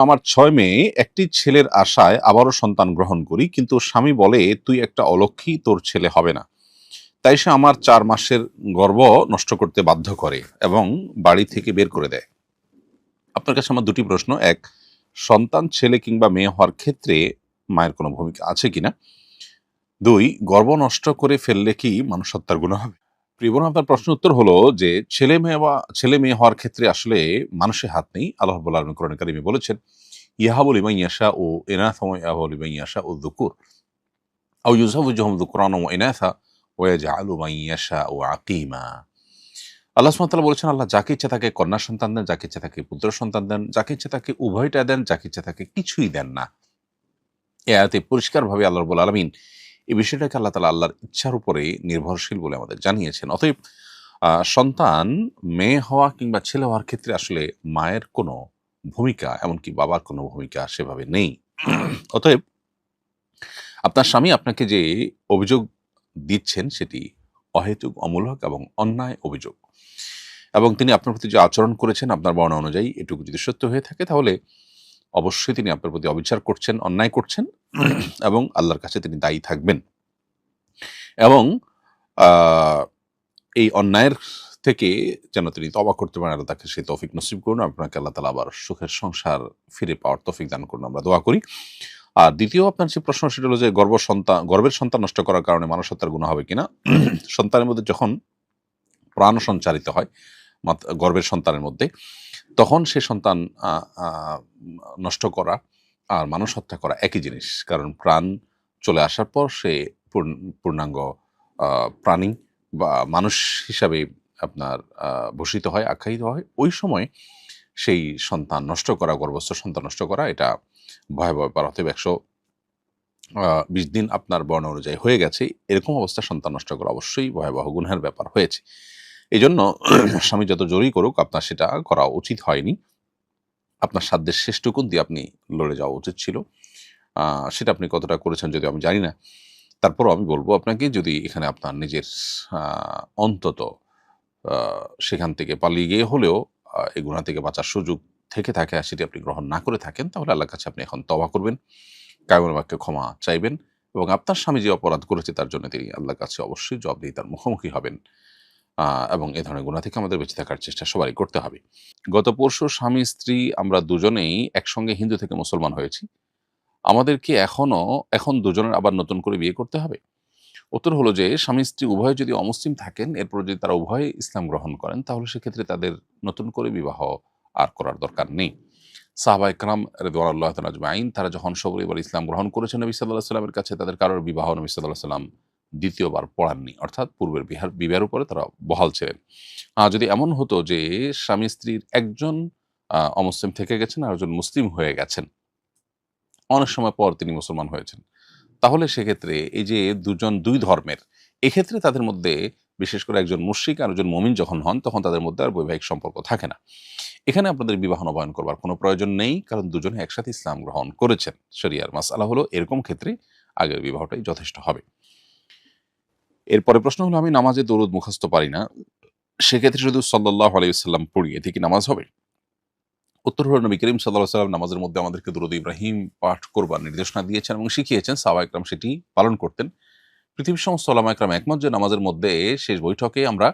আমার ছয় মেয়ে, একটি ছেলের আশায় আবারও সন্তান গ্রহণ করি, কিন্তু স্বামী বলে, তুই একটা অলক্ষী, তোর ছেলে হবে না। তাই সে আমার চার মাসের গর্ব নষ্ট করতে বাধ্য করে এবং বাড়ি থেকে বের করে দেয়। আপনার কাছে আমার দুটি প্রশ্ন। এক, সন্তান ছেলে কিংবা মেয়ে হওয়ার ক্ষেত্রে মায়ের কোনো ভূমিকা আছে কিনা? দুই, গর্ব নষ্ট করে ফেললে কি মানুষ হত্যার গুণ হবে? প্রিয়বন আপনার প্রশ্ন উত্তর হলো যে, ছেলে মেয়ে বা, ছেলে মেয়ে হওয়ার ক্ষেত্রে আসলে মানুষের হাত নেই। আল্লাহ বলেছেন ইয়াহাবুল ইমাই ইয়াশা ও এনাথা ইয়াহাবুল ইমাই ইয়াশা ও দুকুর আউ ইউজাফুজহম দুকুরান ও এনাথা ও ইয়াজআলু মাই ইয়াশা ও আকিমা। আল্লাহ সুবহানাহু বলেছেন, আল্লাহ যাকে ইচ্ছা তাকে কন্যা সন্তান দেন, যাকে ইচ্ছা তাকে পুত্র সন্তান দেন, যাকে ইচ্ছা তাকে উভয়টা দেন, যাকে ইচ্ছা তাকে কিছুই দেন না। এ আয়াতে পরিষ্কারভাবে আল্লাহ রব্বুল আলমিন এই বিষয়টাকে আল্লাহ তালা আল্লাহর ইচ্ছার উপরে নির্ভরশীল বলে আমাদের জানিয়েছেন। অতএব সন্তান, মেয়ে হওয়া কিংবা ছেলে হওয়ার ক্ষেত্রে আসলে মায়ের কোনো ভূমিকা, এমনকি বাবার কোনো ভূমিকা সেভাবে নেই। অতএব, আপনার স্বামী আপনাকে যে অভিযোগ দিচ্ছেন সেটি অহেতুক, অমূলক এবং অন্যায় অভিযোগ। এবং তিনি আপনার প্রতি যে আচরণ করেছেন আপনার বর্ণনা অনুযায়ী এটুকু যদি সত্য হয়ে থাকে, তাহলে অবশ্যই তিনি আপনার প্রতি অবিচার করছেন অন্যায় করছেন এবং আল্লাহর কাছে তিনি দায়ী থাকবেন। এবং এই অন্যায়ের থেকে যেন তিনি তবা করতে পারেন আল্লাহ তাকে সেই তৌফিক নসিব করুন আপনাকে আল্লাহ তালা আবার সুখের সংসার ফিরে পাওয়ার তৌফিক দান করুন আমরা দোয়া করি। আর দ্বিতীয় আপনার যে প্রশ্ন সেটা হলো যে গর্ভ সন্তান গর্বের সন্তান নষ্ট করার কারণে মানুষ হত্যার গুণ হবে কিনা? সন্তানের মধ্যে যখন প্রাণ সঞ্চারিত হয় গর্ভের সন্তানের মধ্যে তখন সে সন্তান নষ্ট করা আর মানুষ হত্যা করা একই জিনিস। কারণ প্রাণ চলে আসার পর সে পূর্ণাঙ্গ প্রাণী বা মানুষ হিসাবে আপনার ভূষিত হয়, আখ্যায়িত হয়। ওই সময় সেই সন্তান নষ্ট করা, গর্ভস্থ সন্তান নষ্ট করা, এটা ভয়াবহ ব্যাপার। অতএব একশো বিশ দিন আপনার বর্ণ অনুযায়ী হয়ে গেছে। এরকম অবস্থা সন্তান নষ্ট করা অবশ্যই ভয়াবহ গুণের ব্যাপার হয়েছে। এই জন্য স্বামী যত জোরই করুক আপনার সেটা করা উচিত হয়নি। আপনার সাধ্যের শেষটুকুন দিয়ে আপনি লড়ে যাওয়া উচিত ছিল। সেটা আপনি কতটা করেছেন যদি আমি জানি না। তারপরও আমি বলব আপনাকে, যদি এখানে আপনার নিজের অন্তত সেখান থেকে পালিয়ে গিয়ে হলেও এই গুণা থেকে বাঁচার সুযোগ থেকে থাকে আর সেটি আপনি গ্রহণ না করে থাকেন, তাহলে আল্লাহর কাছে আপনি এখন তবা করবেন কায়মের বাক্যে ক্ষমা চাইবেন এবং আপনার স্বামী যে অপরাধ করেছে তার জন্য তিনি আল্লাহর কাছে অবশ্যই জবাব দিয়ে তার মুখোমুখি হবেন। এবং এ ধরনের গুণা থেকে আমাদের বেঁচে থাকার চেষ্টা সবারই করতে হবে। গত পরশু স্বামী, স্ত্রী আমরা দুজনেই একসঙ্গে হিন্দু থেকে মুসলমান হয়েছি। আমাদেরকে এখনও এখন দুজনের আবার নতুন করে বিয়ে করতে হবে। উত্তর হলো যে, স্বামী, স্ত্রী উভয় যদি অমুসলিম থাকেন এরপর যদি তারা উভয় ইসলাম গ্রহণ করেন, তাহলে সেক্ষেত্রে তাদের নতুন করে বিবাহ আর করার দরকার নেই। সাহাবা ইকরাম রেদওয়াল্লাহ আইন তারা যখন সবরিবার ইসলাম গ্রহণ করেছেন নবী সাল্লাহ সাল্লামের কাছে, তাদের কারোর বিবাহ নবী সাল্লাহ সাল্লাম দ্বিতীয়বার পড়াননি, অর্থাৎ পূর্বের বিহার বিবাহের উপরে তারা বহাল ছিলেন। যদি এমন হতো যে স্বামী স্ত্রীর একজন অমুসলিম থেকে গেছেন আর একজন মুসলিম হয়ে গেছেন, অনেক সময় পর তিনি মুসলমান হয়েছেন, তাহলে সেক্ষেত্রে এই যে দুজন, দুই ধর্মের, এক্ষেত্রে তাদের মধ্যে বিশেষ করে একজন মুশ্রিক আর একজন মমিন যখন হন, তখন তাদের মধ্যে আর বৈবাহিক সম্পর্ক থাকে না। এখানে আপনাদের বিবাহ নবায়ন করবার কোনো প্রয়োজন নেই, কারণ দুজনে একসাথে ইসলাম গ্রহণ করেছেন। শরিয়ার মাসালা হলো এরকম ক্ষেত্রে আগের বিবাহটাই যথেষ্ট হবে। এরপরে প্রশ্ন হলো, আমি নামাজে দরুদ মুখস্থ পারি না, সেক্ষেত্রে শুধু সাল্লাহ আলাইসাল্লাম পড়ি, এতে কি নামাজ হবে? উত্তর হল, নবী করিম সাল্লাহ সাল্লাম নামাজের মধ্যে আমাদেরকে দরুদ ইব্রাহিম পাঠ করবার নির্দেশনা দিয়েছেন এবং শিখিয়েছেন সাবা একরাম সেটি পালন করতেন। পৃথিবীর সমস্ত ওলামা একরাম একমত যে নামাজের মধ্যে শেষ বৈঠকে আমরা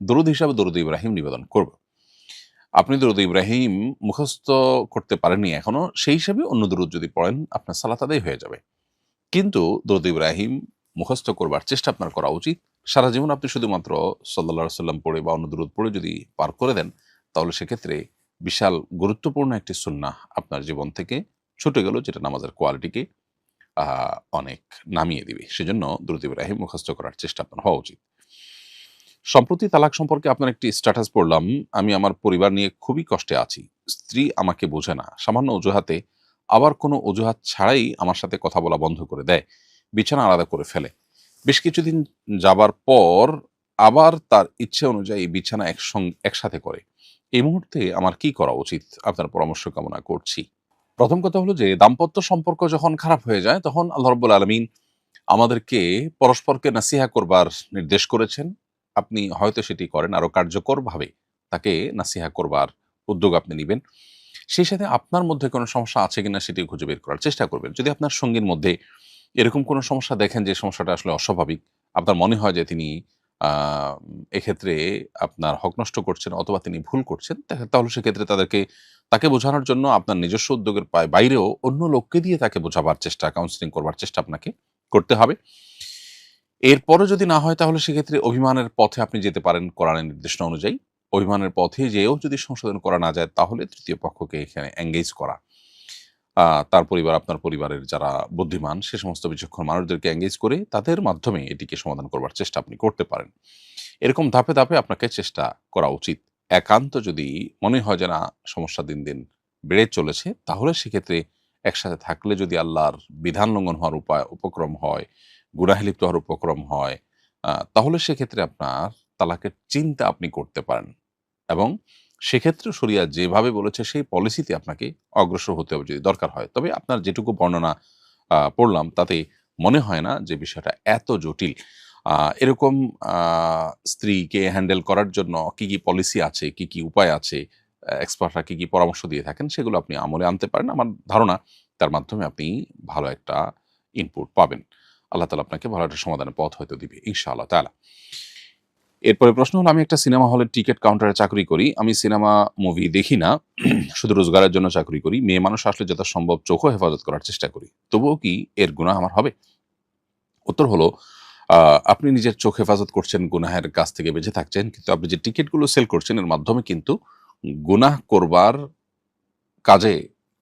দরুদ হিসাবে দরুদ ইব্রাহিম নিবেদন করব। আপনি দরুদ ইব্রাহিম মুখস্থ করতে পারেননি এখনও, সেই হিসাবে অন্য দরুদ যদি পড়েন, আপনার সালাত আদায় হয়ে যাবে। কিন্তু দরুদ ইব্রাহিম মুখস্থ করবার চেষ্টা আপনার করা উচিত। সারা জীবন আপনি শুধুমাত্র সাল্লা সাল্লাম পড়ে বা অন্য দরুদ পড়ে যদি পার করে দেন, তাহলে সেক্ষেত্রে বিশাল গুরুত্বপূর্ণ একটি সুন্না আপনার জীবন থেকে ছুটে গেল, যেটা নামাজের কোয়ালিটিকে অনেক নামিয়ে দিবে। সেজন্য দ্রুত ইব্রাহিম মুখস্থ করার চেষ্টা আপনার হওয়া উচিত। সম্প্রতি তালাক সম্পর্কে আপনার একটি স্ট্যাটাস পড়লাম। আমি আমার পরিবার নিয়ে খুবই কষ্টে আছি। স্ত্রী আমাকে বোঝে না। সামান্য অজুহাতে আবার কোনো অজুহাত ছাড়াই আমার সাথে কথা বলা বন্ধ করে দেয়। বিছানা আলাদা করে ফেলে। বেশ কিছুদিন যাবার পর আবার তার ইচ্ছে অনুযায়ী বিছানা একসঙ্গে একসাথে করে। এই মুহূর্তে আমার কি করা উচিত? আপনার পরামর্শ কামনা করছি। প্রথম কথা হলো যে, দাম্পত্য সম্পর্ক যখন খারাপ হয়ে যায়, তখন আল্লাহ রব্বুল আলমিন আমাদেরকে পরস্পরকে নাসিহা করবার নির্দেশ করেছেন। আপনি হয়তো সেটি করেন আরও কার্যকরভাবে। তাকে নাসিহা করবার উদ্যোগ আপনি নেবেন। সেই সাথে আপনার মধ্যে কোনো সমস্যা আছে কিনা সেটি খুঁজে বের করার চেষ্টা করবেন। যদি আপনার সঙ্গীর মধ্যে এরকম কোনো সমস্যা দেখেন যে সমস্যাটা আসলে অস্বাভাবিক? আপনার মনে হয় যে তিনি এক্ষেত্রে আপনার হক নষ্ট করছেন অথবা তিনি ভুল করছেন? তাহলে সেক্ষেত্রে তাদেরকে, তাকে বোঝানোর জন্য আপনার নিজস্ব উদ্যোগের পায়, বাইরেও অন্য লোককে দিয়ে তাকে বোঝাবার চেষ্টা কাউন্সিলিং করবার চেষ্টা আপনাকে করতে হবে। এরপরে যদি না হয় তাহলে সেক্ষেত্রে অভিমানের পথে আপনি যেতে পারেন কোরআনের নির্দেশনা অনুযায়ী। অভিমানের পথে যেও যদি সংশোধন করা না যায় তাহলে তৃতীয় পক্ষকে এখানে এঙ্গেজ করা। তার পরিবার, আপনার পরিবারের যারা বুদ্ধিমান, সে সমস্ত বিচক্ষণ মানুষদেরকে এঙ্গেজ করে তাদের মাধ্যমে এটিকে সমাধান করবার চেষ্টা আপনি করতে পারেন। এরকম ধাপে ধাপে আপনাকে চেষ্টা করা উচিত। একান্ত যদি মনে হয় যে, না, সমস্যা দিন দিন বেড়ে চলেছে, তাহলে সেক্ষেত্রে একসাথে থাকলে যদি আল্লাহর বিধান লঙ্ঘন হওয়ার উপায়, উপক্রম হয়, গুনাহে লিপ্ত হওয়ার উপক্রম হয় তাহলে সেক্ষেত্রে আপনার তালাকের চিন্তা আপনি করতে পারেন। এবং সেক্ষেত্রে শরিয়া যেভাবে বলেছে, সেই পলিসিতে আপনাকে অগ্রসর হতে হবে যদি দরকার হয়। তবে আপনার যেটুকু বর্ণনা পড়লাম, তাতে মনে হয় না যে বিষয়টা এত জটিল। এরকম স্ত্রীকে হ্যান্ডেল করার জন্য কি কি পলিসি আছে, কি কি উপায় আছে এক্সপার্টরা কি কি পরামর্শ দিয়ে থাকেন, সেগুলো আপনি আমলে আনতে পারেন। আমার ধারণা, তার মাধ্যমে আপনি ভালো একটা ইনপুট পাবেন। আল্লাহ তালা আপনাকে ভালো একটা সমাধানের পথ হয়তো দিবে, ইনশাআল্লাহ তালা এরপরে প্রশ্ন হলো, আমি একটা সিনেমা হলের টিকিট কাউন্টারে চাকরি করি, আমি সিনেমা মুভি দেখি না, শুধু রোজগারের জন্য চাকরি করি, মেয়ে মানুষ আসলে যথাসম্ভব চোখও হেফাজত করার চেষ্টা করি, তবুও কি এর গুণা আমার হবে? উত্তর হলো আপনি নিজের চোখ হেফাজত করছেন, গুনাহের কাছ থেকে বেঁচে থাকছেন, কিন্তু আপনি যে টিকিটগুলো সেল করছেন, এর মাধ্যমে কিন্তু গুনাহ করবার কাজে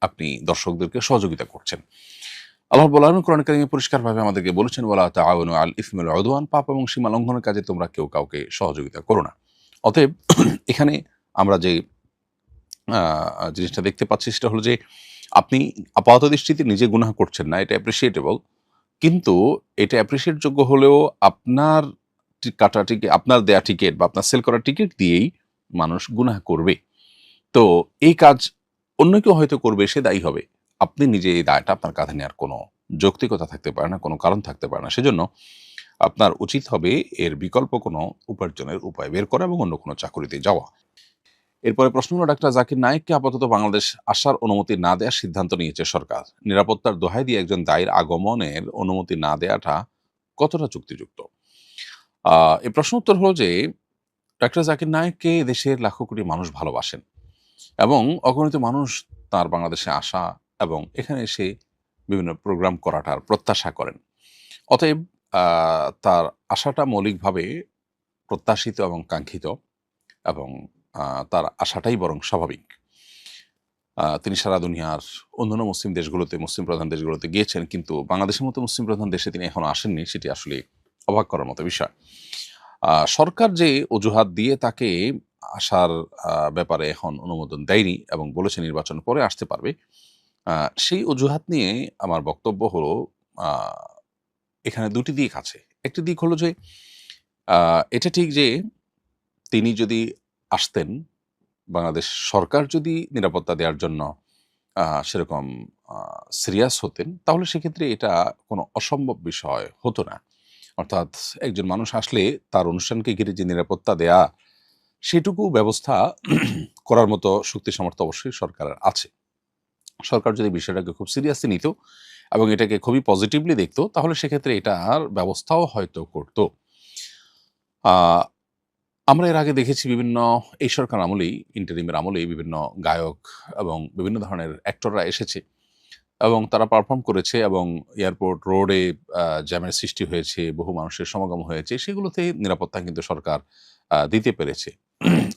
আপনি দর্শকদেরকে সহযোগিতা করছেন। আল্লাহ বলান কোরআন কারিমে পরিষ্কারভাবে আমাদেরকে বলেছেন বলা তাআওয়ানু আল ইসমিল উদওয়ান পাপ এবং সীমা লঙ্ঘনের কাজে তোমরা কেউ কাউকে সহযোগিতা করো না। অতএব এখানে আমরা যে জিনিসটা দেখতে পাচ্ছি সেটা হলো যে, আপনি আপাতত দৃষ্টিতে নিজে গুনাহ করছেন না, এটা অ্যাপ্রিসিয়েটেবল কিন্তু এটা অ্যাপ্রিসিয়েট যোগ্য হলেও আপনার কাটা টিকিট আপনার দেয়া টিকিট বা আপনার সেল করা টিকিট দিয়েই মানুষ গুনাহ করবে। তো এই কাজ অন্য কেউ হয়তো করবে, সে দায়ী হবে। আপনি নিজে এই দায়টা আপনার কাঁধে নেওয়ার কোনো যৌক্তিকতা থাকতে পারে না কোনো কারণ থাকতে পারে না। সেজন্য আপনার উচিত হবে এর বিকল্প কোনো উপার্জনের উপায় বের করা এবং অন্য কোনো চাকরিতে যাওয়া। এরপরে প্রশ্ন হলো ডাক্তার জাকির নায়েককে আপাতত বাংলাদেশ আসার অনুমতি না দেওয়ার সিদ্ধান্ত নিয়েছে সরকার। নিরাপত্তার দোহাই দিয়ে একজন দায়ের আগমনের অনুমতি না দেওয়াটা কতটা যুক্তিযুক্ত? আহ, এই প্রশ্ন উত্তর হলো যে ডাক্তার জাকির নায়েককে দেশের লাখো কোটি মানুষ ভালোবাসেন এবং অগণিত মানুষ তার বাংলাদেশে আসা এবং এখানে এসে বিভিন্ন প্রোগ্রাম করাটার প্রত্যাশা করেন। অতএব তার আশাটা মৌলিকভাবে প্রত্যাশিত এবং কাঙ্ক্ষিত এবং তার আশাটাই বরং স্বাভাবিক। তিনি সারা দুনিয়ার অন্যান্য মুসলিম দেশগুলোতে, মুসলিম প্রধান দেশগুলোতে গিয়েছেন, কিন্তু বাংলাদেশের মতো মুসলিম প্রধান দেশে তিনি এখনও আসেননি, সেটি আসলে অবাক করার মতো বিষয়। সরকার যে অজুহাত দিয়ে তাকে আসার ব্যাপারে এখন অনুমোদন দেয়নি এবং বলেছে নির্বাচন পরে আসতে পারবে সেই অজুহাত নিয়ে আমার বক্তব্য হলো এখানে দুটি দিক আছে। একটি দিক হলো যে এটা ঠিক যে, তিনি যদি আসতেন, বাংলাদেশ সরকার যদি নিরাপত্তা দেওয়ার জন্য সেরকম সিরিয়াস হতেন, তাহলে সেক্ষেত্রে এটা কোনো অসম্ভব বিষয় হতো না। অর্থাৎ একজন মানুষ আসলে তার অনুষ্ঠানকে ঘিরে যে নিরাপত্তা দেয়া, সেটুকু ব্যবস্থা করার মতো শক্তি সামর্থ্য অবশ্যই সরকারের আছে। সরকার যদি বিষয়টাকে খুব সিরিয়াসলি নিত এবং এটাকে খুবই পজিটিভলি দেখতো, তাহলে সেক্ষেত্রে এটার ব্যবস্থাও হয়তো করতো। আমরা এর আগে দেখেছি বিভিন্ন, এই সরকার আমলেই ইন্টারিমের আমলেই বিভিন্ন গায়ক এবং বিভিন্ন ধরনের অ্যাক্টররা এসেছে এবং তারা পারফর্ম করেছে এবং এয়ারপোর্ট রোডে জ্যামের সৃষ্টি হয়েছে, বহু মানুষের সমাগম হয়েছে সেগুলোতে নিরাপত্তা কিন্তু সরকার দিতে পেরেছে।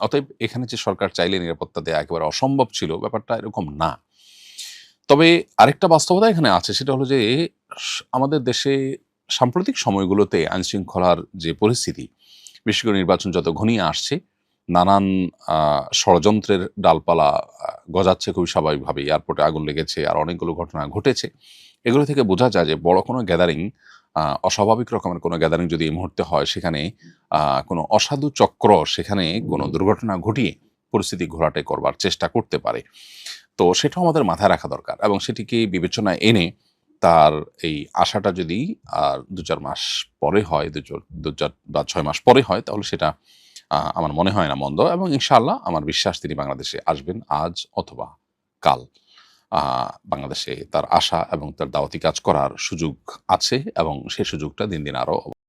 অতএব এখানে যে সরকার চাইলে নিরাপত্তা দেওয়া একেবারে অসম্ভব ছিল, ব্যাপারটা এরকম না। তবে আরেকটা বাস্তবতা এখানে আছে, সেটা হলো যে আমাদের দেশে সাম্প্রতিক সময়গুলোতে আইনশৃঙ্খলার যে পরিস্থিতি, বিশেষ করে নির্বাচন যত ঘনিয়ে আসছে, নানান ষড়যন্ত্রের ডালপালা গজাচ্ছে খুবই স্বাভাবিকভাবে এয়ারপোর্টে আগুন লেগেছে, আর অনেকগুলো ঘটনা ঘটেছে। এগুলো থেকে বোঝা যায় যে বড় কোনো গ্যাদারিং অস্বাভাবিক রকমের কোনো গ্যাদারিং যদি এই মুহূর্তে হয়, সেখানে কোনো অসাধু চক্র, সেখানে কোনো দুর্ঘটনা ঘটিয়ে পরিস্থিতি ঘোরাটে করবার চেষ্টা করতে পারে। তো সেটাও আমাদের মাথায় রাখা দরকার এবং সেটিকে বিবেচনায় এনে তার এই আশাটা যদি, আর দু চার মাস পরে হয়, দু চার দু চার বা ছয় মাস পরে হয়, তাহলে সেটা আমার মনে হয় না মন্দ এবং ইনশাআল্লাহ আমার বিশ্বাস তিনি বাংলাদেশে আসবেন আজ অথবা কাল। বাংলাদেশে তার আশা এবং তার দাওয়াতি কাজ করার সুযোগ আছে এবং সেই সুযোগটা দিন দিন আরও